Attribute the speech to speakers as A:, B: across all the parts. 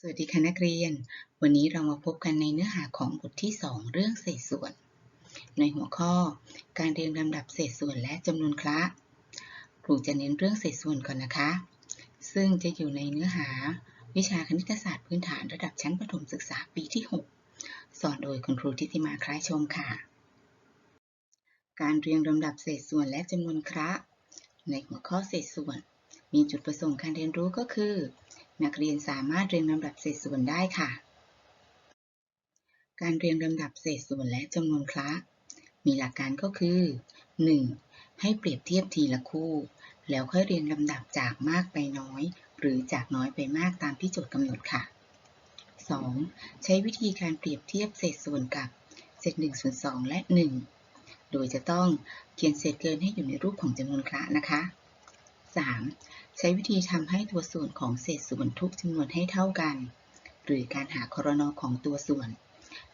A: สวัสดีค่ะนักเรียน วันนี้เรามาพบกันในเนื้อหาของบทที่ 2 เรื่องเศษส่วน ในหัวข้อ การเรียงลำดับเศษส่วนและจำนวนคละครูจะเน้นเรื่องเศษส่วนก่อนนะคะ ซึ่งจะอยู่ในเนื้อหา วิชาคณิตศาสตร์พื้นฐานระดับชั้นประถมศึกษาปีที่ 6 สอนโดยคุณครูทิติมาคล้ายชมค่ะ การเรียงลำดับเศษส่วนและจำนวนคละในหัวข้อเศษส่วน มีจุดประสงค์การเรียนรู้ก็คือ นักเรียนสามารถเรียงลำดับเศษส่วนได้ค่ะ การเรียงลำดับเศษส่วนและจำนวนคละ มีหลักการก็คือ 1. ให้เปรียบเทียบทีละคู่ แล้วค่อยเรียงลำดับจากมากไปน้อย หรือจากน้อยไปมากตามที่โจทย์กำหนดค่ะ 2. ใช้วิธีการเปรียบเทียบเศษส่วนกับเศษ1ส่วน2และ 1 โดยจะต้องเขียนเศษเกินให้อยู่ในรูปของจำนวนคละนะคะ 3. ใช้วิธีทำให้ตัวส่วนของเศษส่วนทุกจำนวนให้เท่ากัน หรือการหาครนของตัวส่วน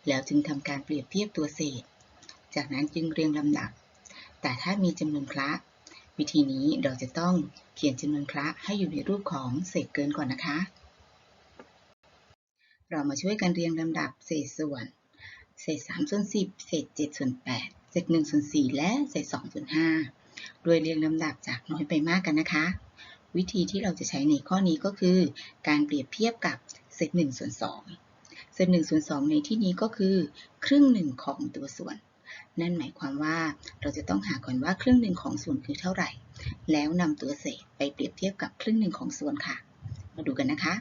A: แล้วจึงทำการเปรียบเทียบตัวเศษ จากนั้นจึงเรียงลำดับ แต่ถ้ามีจำนวนคละ วิธีนี้เราจะต้องเขียนจำนวนคละให้อยู่ในรูปของเศษเกินก่อนนะคะ เรามาช่วยกันเรียงลำดับเศษส่วน เศษ3ส่วน10 เศษ7ส่วน8เศษ1ส่วน4และเศษ2ส่วน5 โดยเรียงลำดับจากน้อยไปมากกันนะคะ วิธีที่เราจะใช้ในข้อนี้ก็คือ การเปรียบเทียบกับเศษ1ส่วน2เศษ1ส่วน2ในที่นี้ก็คือ ครึ่งหนึ่งของตัวส่วน นั่นหมายความว่าเราจะต้องหาก่อนว่าครึ่งหนึ่งของส่วนคือเท่าไหร่ แล้วนำตัวเศษไปเปรียบเทียบกับครึ่งหนึ่งของส่วนค่ะ มาดูกันนะคะ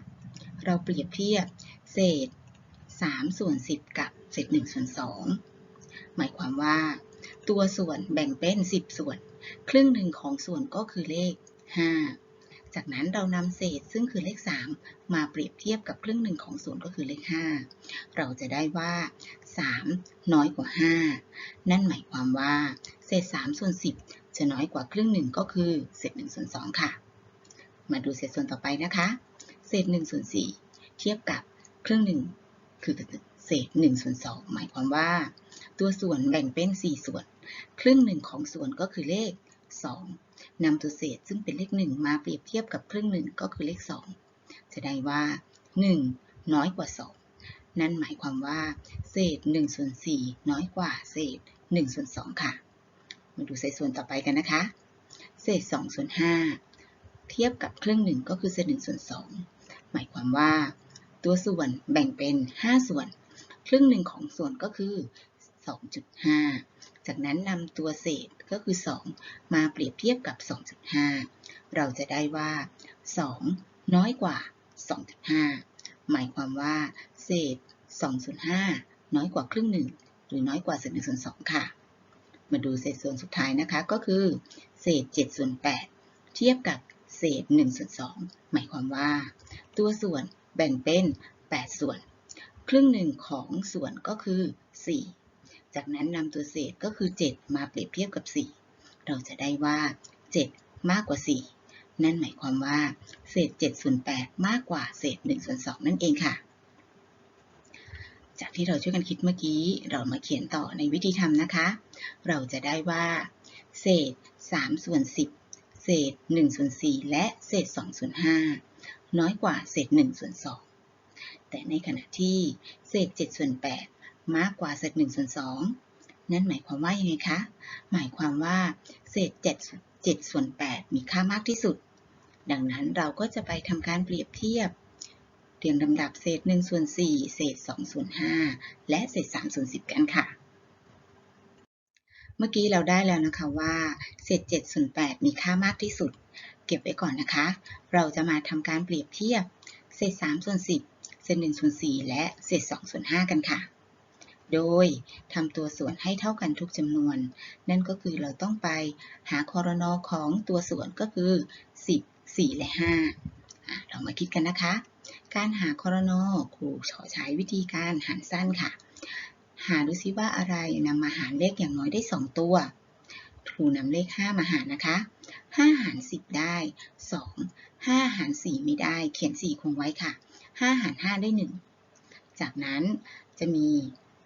A: เราเปรียบเทียบเศษ3ส่วน10 กับเศษ1ส่วน2หมายความว่า ตัวส่วนแบ่งเป็น 10 ส่วน ครึ่งหนึ่งของส่วนก็คือเลข 5 จากนั้นเรานำเศษซึ่งคือเลข 3 มาเปรียบเทียบกับครึ่งหนึ่งของส่วนก็คือเลข 5 เราจะได้ว่า 3 น้อยกว่า 5 นั่นหมายความว่า เศษ3ส่วน10 จะน้อยกว่าครึ่งหนึ่งก็คือเศษ1ส่วน2ค่ะ มาดูเศษส่วนต่อไปนะคะ เศษ1ส่วน4เทียบกับครึ่งหนึ่งคือเศษ1ส่วน2หมายความว่า ตัวส่วนแบ่งเป็น 4 ส่วน ครึ่งหนึ่งของส่วนก็คือเลข 2นำตัวเศษซึ่งเป็นเลข 1 มาเปรียบเทียบกับครึ่งหนึ่งก็คือเลข 2 จะได้ว่า 1 น้อยกว่า 2 นั่นหมายความว่า เศษ1ส่วน4น้อยกว่าเศษ1ส่วน2ค่ะ มาดูเศษส่วนต่อไปกันนะคะ เศษ2ส่วน5เทียบกับครึ่งหนึ่งก็คือเศษ1ส่วน2หมายความว่า ตัวส่วนแบ่งเป็น 5 ส่วน ครึ่งหนึ่งของส่วนก็คือ 2.5 จากนั้นนำตัวเศษก็คือ 2 มาเปรียบเทียบกับ 2.5 เราจะได้ว่า 2 น้อยกว่า 2.5 หมายความว่า เศษ 2.5 น้อยกว่าครึ่งหนึ่งหรือน้อยกว่าเศษ1ส่วน2ค่ะ มาดูเศษส่วนสุดท้ายนะคะก็คือ เศษ7ส่วน8เทียบกับเศษ1ส่วน2หมายความว่า ตัวส่วนแบ่งเป็น 8 ส่วน ครึ่งหนึ่งของส่วนก็คือ 4 จากนั้นนำตัวเศษก็คือ 7 มาเปรียบเทียบกับ 4 เราจะได้ว่า 7 มากกว่า 4 นั่นหมายความว่า เศษ7ส่วน8มากกว่าเศษ1ส่วน2นั่นเองค่ะ จากที่เราช่วยกันคิดเมื่อกี้ เรามาเขียนต่อในวิธีทำนะคะ เราจะได้ว่า เศษ3ส่วน10 เศษ1ส่วน4และเศษ2ส่วน5น้อยกว่าเศษ1ส่วน2แต่ในขณะที่เศษ7ส่วน8 มากกว่าเศษ1ส่วน2นั่นหมายความว่ายังไงคะ หมายความว่าเศษ7 7ส่วน8มีค่ามากที่สุด ดังนั้นเราก็จะไปทำการเปรียบเทียบเรียงลำดับเศษ1ส่วน4เศษ2ส่วน5และเศษ3ส่วน10กันค่ะ เมื่อกี้เราได้แล้วนะคะว่าเศษ7ส่วน8มีค่ามากที่สุด เก็บไว้ก่อนนะคะ เราจะมาทำการเปรียบเทียบเศษ3ส่วน10เศษ1ส่วน4และเศษ2ส่วน5กันค่ะ โดยทำตัวส่วนให้เท่ากันทุกจำนวน นั่นก็คือเราต้องไปหาคอรนอของตัวส่วนก็คือ 10 4 และ5เรามาคิดกันนะคะ การหาคอรนอครูขอใช้วิธีการหารสั้นค่ะ หาดูซิว่าอะไรนำมาหารเลขอย่างน้อยได้ 2 ตัว ครูนำเลข 5 มาหารนะคะ 5 หาร 10 ได้ 2 5 หาร 4 ไม่ได้ เขียน 4 คงไว้ค่ะ 5 หาร 5 ได้ 1 จากนั้นจะมี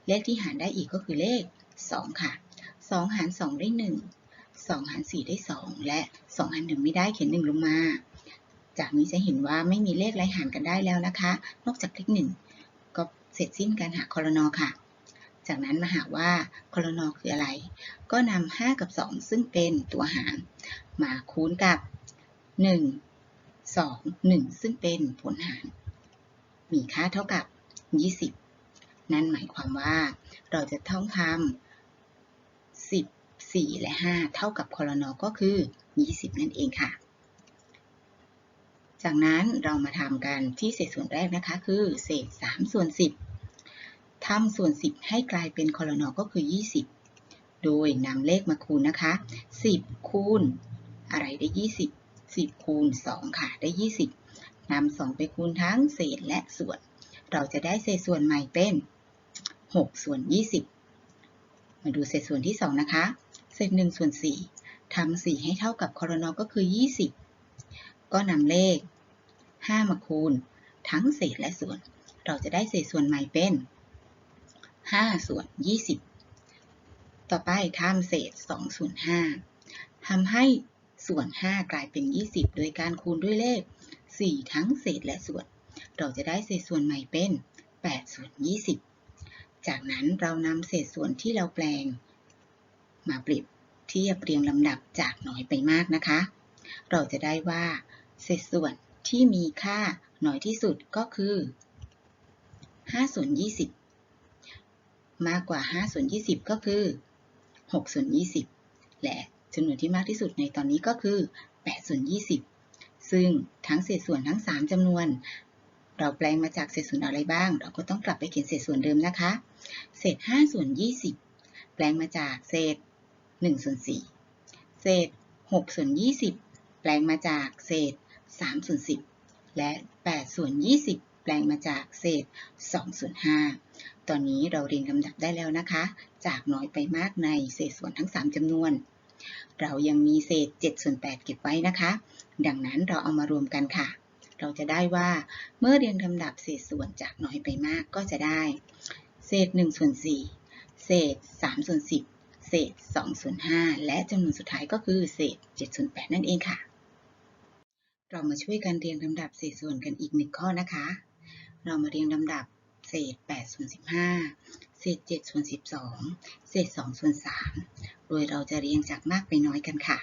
A: เลขที่หารได้อีกก็คือเลข 2 ค่ะ 2 หาร 2 ได้ 1 2 หาร 4 ได้ 2 และ 2 หาร 1 ไม่ได้เขียน 1 ลงมา จากนี้จะเห็นว่าไม่มีเลขไรหารกันได้แล้วนะคะ นอกจากเลขหนึ่งก็เสร็จสิ้นการหาคอรนอค่ะ จากนั้นมาหาว่าคอรนอคืออะไร ก็นำ5กับ 2 ซึ่งเป็นตัวหาร มาคูณกับ 1 2 1 ซึ่งเป็นผลหาร มีค่าเท่ากับ 20 นั่นหมายความว่าเราจะต้องทำ10 4 และ 5 เท่ากับคอนอก็คือ 20 นั่นเองค่ะ จากนั้นเรามาทำกันที่เศษส่วนแรกนะคะ คือเศษ3ส่วน 10ทำส่วน 10 ให้กลายเป็นคอนอก็คือ 20 โดยนำเลขมาคูณนะคะ 10 คูณ อะไรได้ 20 10 คูณ 2 ค่ะได้ 20นำ2ไปคูณทั้งเศษและส่วน เราจะได้เศษส่วนใหม่เป็น 6 ส่วน 20 มาดูเศษส่วนที่ 2 นะคะ เศษ1ส่วน4ทำ4ให้เท่ากับคอรนอก็คือ 20 ก็นำเลข 5 มาคูณ ทั้งเศษและส่วน เราจะได้เศษส่วนใหม่เป็น 5 ส่วน 20 ต่อไปทำเศษ 2 ส่วน 5ทำให้ส่วน 5 กลายเป็น 20 โดยการคูณด้วยเลข 4 ทั้งเศษและส่วน เราจะได้เศษส่วนใหม่เป็น 8 ส่วน 20 จากนั้นเรานำเศษส่วนที่เราแปลง มาเปรียบเทียบเรียงลำดับจากน้อยไปมากนะคะ เราจะได้ว่า เศษส่วนที่มีค่าน้อยที่สุดก็คือ5ส่วน20 มากกว่า5ส่วน20 ก็คือ6ส่วน20 และจำนวนที่มากที่สุดในตอนนี้ก็คือ8ส่วน20 ซึ่งทั้งเศษส่วนทั้ง 3จำนวน เราแปลงมาจากเศษส่วนอะไรบ้าง เราก็ต้องกลับไปเขียนเศษส่วนเดิมนะคะ เศษ5ส่วน20 แปลงมาจากเศษ1ส่วน4เศษ6ส่วน20 แปลงมาจากเศษ3ส่วน10 และ8ส่วน20 แปลงมาจากเศษ2ส่วน5ตอนนี้เราเรียงลำดับได้แล้วนะคะ จากน้อยไปมากในเศษส่วนทั้ง 3จำนวน เรายังมีเศษ7ส่วน8เก็บไว้นะคะ ดังนั้นเราเอามารวมกันค่ะ เราจะได้ว่าเมื่อเรียงลำดับเศษส่วนจากน้อยไปมากก็จะได้ เศษ1ส่วน4เศษ3ส่วน10 เศษ2ส่วน5และจำนวนสุดท้ายก็คือเศษ7ส่วน8นั่นเองค่ะ เรามาช่วยกันเรียงลำดับเศษส่วนกันอีกหนึ่งข้อนะคะ เรามาเรียงลำดับเศษ8ส่วน15 เศษ7ส่วน12 เศษ2ส่วน3โดยเราจะเรียงจากมากไปน้อยกันค่ะ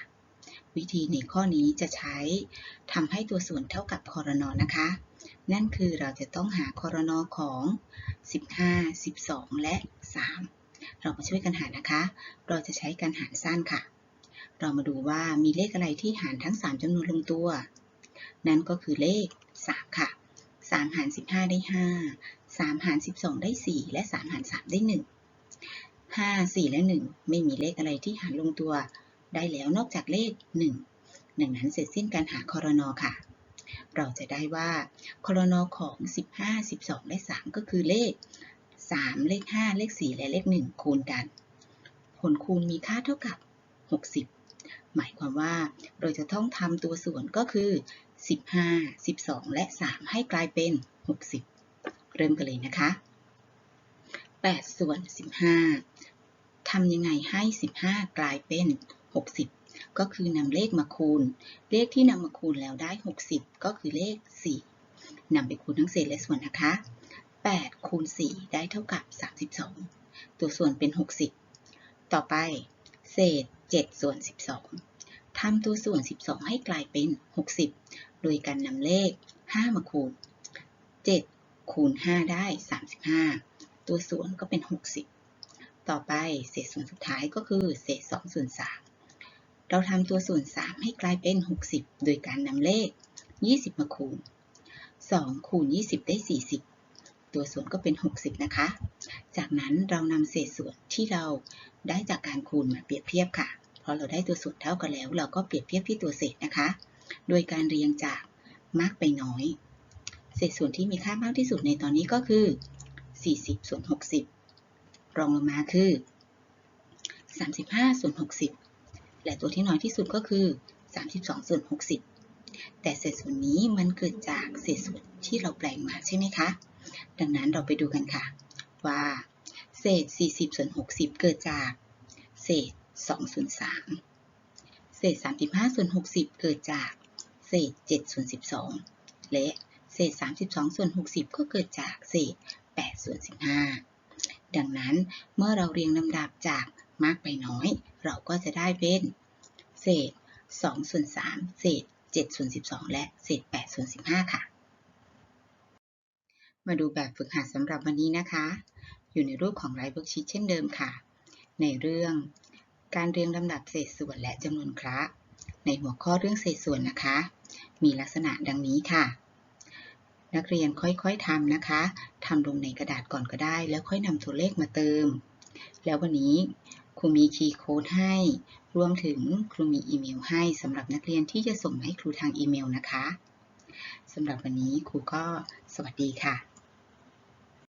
A: วิธีในข้อนี้จะใช้ทำให้ตัวส่วนเท่ากับคอรนอนะคะ นั่นคือเราจะต้องหาคอรนอของ 15 12 และ 3 เรามาช่วยกันหานะคะ เราจะใช้การหารสั้นค่ะ เรามาดูว่ามีเลขอะไรที่หารทั้ง 3จำนวนลงตัว นั่นก็คือเลข 3 ค่ะ 3 หาร 15 ได้ 5 3 หาร 12 ได้ 4 และ 3 หาร 3 ได้ 1 5 4 และ 1 ไม่มีเลขอะไรที่หารลงตัว ได้แล้วนอกจากเลข 1 ดังนั้นเสร็จสิ้นการหาคอรนอค่ะ เราจะได้ว่าคอรนอของ 15 12 และ 3 ก็คือเลข 3 เลข 5 เลข 4 และเลข 1 คูณกัน ผลคูณมีค่าเท่ากับ 60 หมายความว่าเราจะต้องทำตัวส่วนก็คือ 15 12 และ 3 ให้กลายเป็น 60 เริ่มกันเลยนะคะ 8 ส่วน 15ทำยังไงให้ 15 กลายเป็น 60 ก็คือนำเลขมาคูณ เลขที่นำมาคูณแล้วได้ 60 ก็คือเลข 4นำไปคูณทั้งเศษและส่วนนะคะ 8 คูณ 4 ได้เท่ากับ 32 ตัวส่วนเป็น 60 ต่อไปเศษ 7 ส่วน 12ทำตัวส่วน 12 ให้กลายเป็น 60 โดยการนำเลข 5 มาคูณ 7 คูณ 5 ได้ 35 ตัวส่วนก็เป็น 60 ต่อไปเศษส่วนสุดท้ายก็คือเศษ 2 ส่วน 3 เราทำตัวส่วน 3 ให้กลายเป็น 60 โดยการนำเลข 20 มาคูณ 2 คูณ 20 ได้ 40 ตัวส่วนก็เป็น 60 นะคะ จากนั้นเรานำเศษส่วนที่เราได้จากการคูณมาเปรียบเทียบค่ะ เพราะเราได้ตัวส่วนเท่ากันแล้ว เราก็เปรียบเทียบที่ตัวเศษนะคะ โดยการเรียงจากมากไปน้อย เศษส่วนที่มีค่ามากที่สุดในตอนนี้ก็คือ 40 ส่วน 60 รองลงมาคือ 35 ส่วน 60 และตัวที่น้อยที่สุดก็คือ 32ส่วน60 แต่เศษส่วนนี้มันเกิดจากเศษส่วนที่เราแปลงมาใช่ไหมคะ ดังนั้นเราไปดูกันค่ะ ว่า เศษ 40ส่วน60 เกิดจาก เศษ2ส่วน3เศษ 35ส่วน60 เกิดจาก เศษ7ส่วน12 และเศษ 32ส่วน60 ก็เกิดจากเศษ8ส่วน15 ดังนั้นเมื่อเราเรียงลำดับจากมากไปน้อย เราก็จะได้เป็นเศษ2ส่วน3เศษ7ส่วน12 และเศษ8ส่วน15 ค่ะ มาดูแบบฝึกหัดสำหรับวันนี้นะคะ อยู่ในรูปของไลฟ์เวิร์กชีตเช่นเดิมค่ะ ในเรื่องการเรียงลำดับเศษส่วนและจำนวนคระในหัวข้อเรื่องเศษส่วนนะคะ มีลักษณะดังนี้ค่ะ นักเรียนค่อยๆทำนะคะทำลงในกระดาษก่อนก็ได้ แล้วค่อยนำตัวเลขมาเติม แล้ววันนี้ ครูมีคีย์โค้ดให้ รวมถึงครูมีอีเมลให้สำหรับนักเรียนที่จะส่งมาให้ครูทางอีเมลนะคะสำหรับวันนี้ครูก็สวัสดีค่ะ